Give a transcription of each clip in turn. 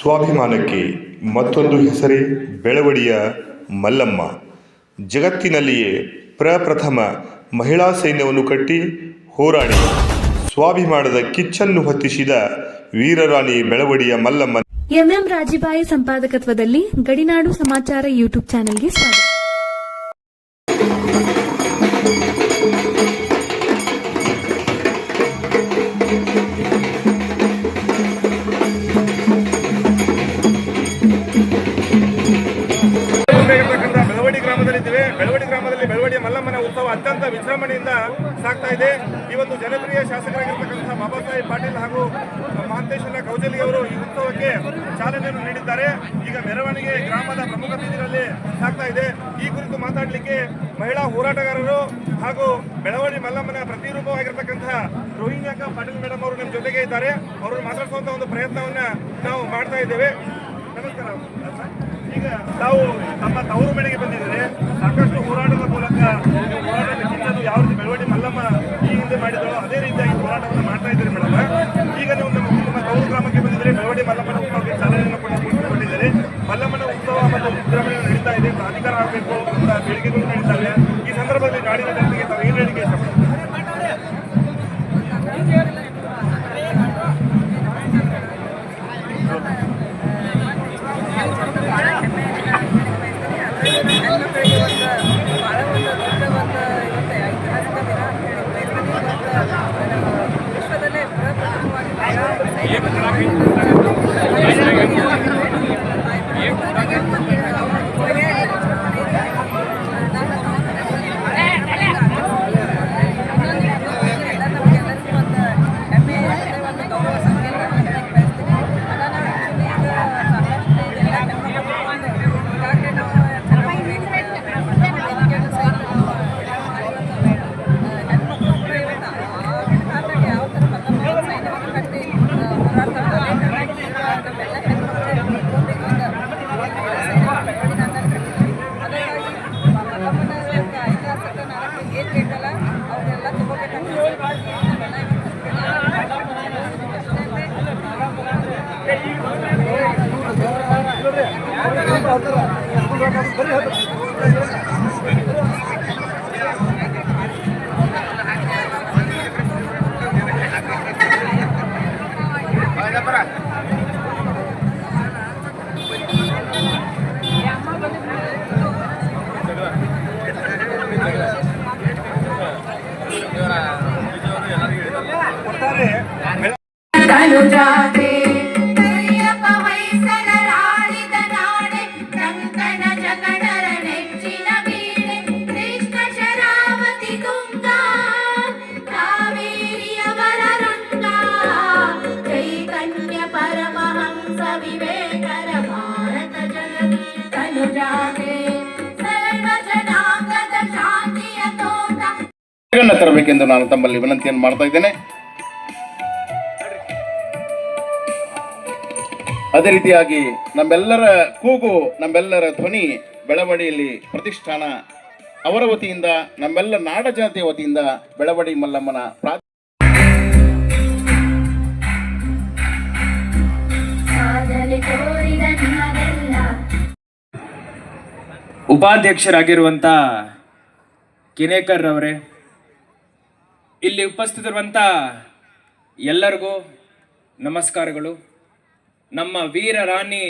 ಸ್ವಾಭಿಮಾನಕ್ಕೆ ಮತ್ತೊಂದು ಹೆಸರೇ ಬೆಳವಡಿಯ ಮಲ್ಲಮ್ಮ. ಜಗತ್ತಿನಲ್ಲಿಯೇ ಪ್ರಪ್ರಥಮ ಮಹಿಳಾ ಸೈನ್ಯವನ್ನು ಕಟ್ಟಿ ಹೋರಾಡಿ ಸ್ವಾಭಿಮಾನದ ಕಿಚ್ಚನ್ನು ಹೊತ್ತಿಸಿದ ವೀರರಾಣಿ ಬೆಳವಡಿಯ ಮಲ್ಲಮ್ಮ ಎಂಎಂ ರಾಜಿಬಾಯಿ ಸಂಪಾದಕತ್ವದಲ್ಲಿ ಗಡಿನಾಡು ಸಮಾಚಾರ ಯೂಟ್ಯೂಬ್ ಚಾನೆಲ್ಗೆ ಸ್ವಾಗತ. ವಿಜೃಂಭಣೆಯಿಂದ ಸಾಗ್ತಾ ಇದೆ. ಈ ಜನಪ್ರಿಯ ಶಾಸಕರಾಗಿರ್ತಕ್ಕಂಥ ಬಾಬಾ ಸಾಹೇಬ್ ಪಾಟೀಲ್ ಹಾಗೂ ಮಹಾಂತೇಶ್ವರ ಕೌಜಲಿ ಅವರು ಈ ಉತ್ಸವಕ್ಕೆ ಚಾಲನೆಯನ್ನು ನೀಡಿದ್ದಾರೆ. ಈಗ ಮೆರವಣಿಗೆ ಗ್ರಾಮದ ಪ್ರಮುಖ ಬೀದಿಗಳಲ್ಲಿ ಸಾಗ್ತಾ ಇದೆ. ಈ ಕುರಿತು ಮಾತಾಡಲಿಕ್ಕೆ ಮಹಿಳಾ ಹೋರಾಟಗಾರರು ಹಾಗೂ ಬೆಳವಣಿ ಮಲ್ಲಮ್ಮನ ಪ್ರತಿರೂಪವಾಗಿರ್ತಕ್ಕಂಥ ರೋಹಿಣ್ಯಾಕ ಪಾಟೀಲ್ ಮೇಡಮ್ ಅವರು ನಮ್ಮ ಜೊತೆಗೆ ಇದ್ದಾರೆ. ಅವರನ್ನು ಮಾತಾಡಿಸುವಂತ ಒಂದು ಪ್ರಯತ್ನವನ್ನ ನಾವು ಮಾಡ್ತಾ ಇದ್ದೇವೆ. ನಮಸ್ಕಾರ. ಈಗ ತಾವು ತಮ್ಮ ತವರು ಮನೆಗೆ ಬಂದಿದ್ದಾರೆ. ಸಾಕಷ್ಟು ಹೋರಾಟದ ಮೂಲಕ ನೀವು ಕಿಚ್ಚನ್ನು ಯಾವ ರೀತಿ ಬೆಳವಡಿ ಮಲ್ಲಮ್ಮ ಈ ಹಿಂದೆ ಮಾಡಿದ್ರು ಅದೇ ರೀತಿಯಾಗಿ ಹೋರಾಟವನ್ನು ಮಾಡ್ತಾ ಇದ್ದೀರಿ ಮೇಡಮ್. ಈಗ ನೀವು ನಮ್ಮ ತವರು ಗ್ರಾಮಕ್ಕೆ ಬಂದಿದ್ರೆ ಬೆಳವಡಿ ಮಲ್ಲಮ್ಮನ ಉತ್ಸವಕ್ಕೆ ಚಾಲನೆಯನ್ನು ಕೊಟ್ಟಿದ್ದಾರೆ ಮಲ್ಲಮ್ಮನ ಉತ್ಸವ ಮತ್ತು ವಿಜೃಂಭಣೆ ನಡೀತಾ ಇದೆ. ಪ್ರಾಧಿಕಾರ ಆಗಬೇಕು ಅಂತ ಬೇಡಿಕೆಗಳು ಇದೆ. ಈ ಸಂದರ್ಭದಲ್ಲಿ ನಾಡಿನ Iya, betul lagi. ತರಬೇಕೆಂದು ನಾನು ತಮ್ಮಲ್ಲಿ ವಿನಂತಿಯನ್ನು ಮಾಡ್ತಾ ಇದ್ದೇನೆ. ಅದೇ ರೀತಿಯಾಗಿ ನಮ್ಮೆಲ್ಲರ ಕೂಗು, ನಮ್ಮೆಲ್ಲರ ಧ್ವನಿ ಬೆಳವಡಿಯಲ್ಲಿ ಪ್ರತಿಷ್ಠಾನ. ಅವರ ವತಿಯಿಂದ, ನಮ್ಮೆಲ್ಲ ನಾಡ ಜನತೆಯ ವತಿಯಿಂದ ಬೆಳವಡಿ ಮಲ್ಲಮ್ಮನ ಉಪಾಧ್ಯಕ್ಷರಾಗಿರುವಂಥ ಕಿನೇಕರ್ ಅವರೇ ಇಲ್ಲಿ ಉಪಸ್ಥಿತಿರುವಂಥ ಎಲ್ಲರಿಗೂ ನಮಸ್ಕಾರಗಳು. ನಮ್ಮ ವೀರ ರಾಣಿ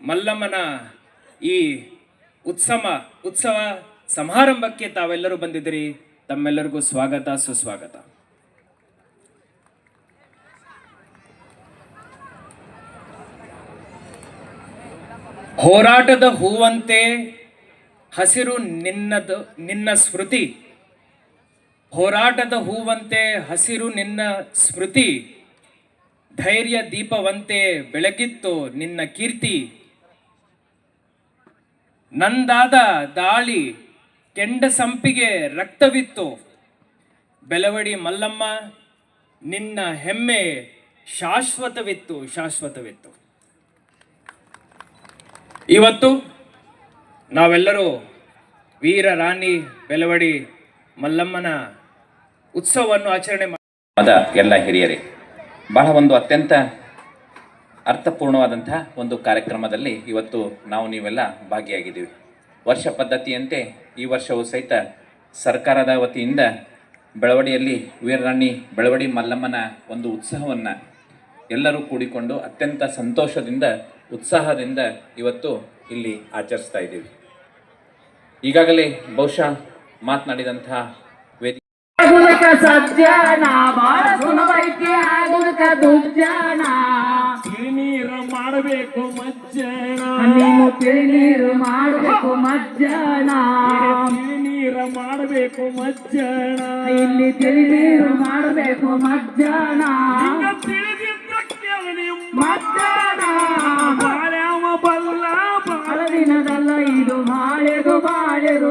ಮಲ್ಲಮ್ಮನ ಈ ಉತ್ಸವ ಉತ್ಸವ ಸಮಾರಂಭಕ್ಕೆ ತಾವೆಲ್ಲರೂ ಬಂದಿದ್ದೀರಿ. ತಮ್ಮೆಲ್ಲರಿಗೂ ಸ್ವಾಗತ, ಸುಸ್ವಾಗತ. ಹೋರಾಟದ ಹೂವಂತೆ ಹಸಿರು ನಿನ್ನದು, ನಿನ್ನ ಸ್ಮೃತಿ. ಹೋರಾಟದ ಹೂವಂತೆ ಹಸಿರು ನಿನ್ನ ಸ್ಮೃತಿ. ಧೈರ್ಯ ದೀಪವಂತೆ ಬೆಳಗಿತ್ತು ನಿನ್ನ ಕೀರ್ತಿ. ನಂದಾದ ದಾಳಿ ಕೆಂಡ ಸಂಪಿಗೆ ರಕ್ತವಿತ್ತು. ಬೆಳವಡಿ ಮಲ್ಲಮ್ಮ, ನಿನ್ನ ಹೆಮ್ಮೆ ಶಾಶ್ವತವಿತ್ತು ಶಾಶ್ವತವಿತ್ತು. ಇವತ್ತು ನಾವೆಲ್ಲರೂ ವೀರ ರಾಣಿ ಬೆಳವಡಿ ಮಲ್ಲಮ್ಮನ ಉತ್ಸವವನ್ನು ಆಚರಣೆ ಮಾಡ ಎಲ್ಲ ಹಿರಿಯರೇ, ಬಹಳ ಒಂದು ಅತ್ಯಂತ ಅರ್ಥಪೂರ್ಣವಾದಂತಹ ಒಂದು ಕಾರ್ಯಕ್ರಮದಲ್ಲಿ ಇವತ್ತು ನಾವು ನೀವೆಲ್ಲ ಭಾಗಿಯಾಗಿದ್ದೀವಿ. ವರ್ಷ ಪದ್ಧತಿಯಂತೆ ಈ ವರ್ಷವೂ ಸಹಿತ ಸರ್ಕಾರದ ವತಿಯಿಂದ ಬೆಳವಡಿಯಲ್ಲಿ ವೀರರಾಣಿ ಬೆಳವಡಿ ಮಲ್ಲಮ್ಮನ ಒಂದು ಉತ್ಸವವನ್ನು ಎಲ್ಲರೂ ಕೂಡಿಕೊಂಡು ಅತ್ಯಂತ ಸಂತೋಷದಿಂದ, ಉತ್ಸಾಹದಿಂದ ಇವತ್ತು ಇಲ್ಲಿ ಆಚರಿಸ್ತಾ ಇದ್ದೀವಿ. ಈಗಾಗಲೇ ಬಹುಶಃ ಮಾತನಾಡಿದಂತಹ ವೇದಿಕೆ ಸಜ್ಜನ ಬಾಳ ಸುಲಭೈತಿ ಆಗುದಕ ದುರ್ಜನ. ನೀರ ಮಾಡಬೇಕು ಮಜ್ಜನ. ನೀನು ತಿಳಿನೀರು ಮಾಡಬೇಕು ಮಜ್ಜನ. ನೀರ ಮಾಡಬೇಕು ಮಜ್ಜನ. ಇಲ್ಲಿ ತಿಳಿನೀರು ಮಾಡಬೇಕು ಮಜ್ಜನ. ಮಜ್ಜನ. ಬಾಳೆದು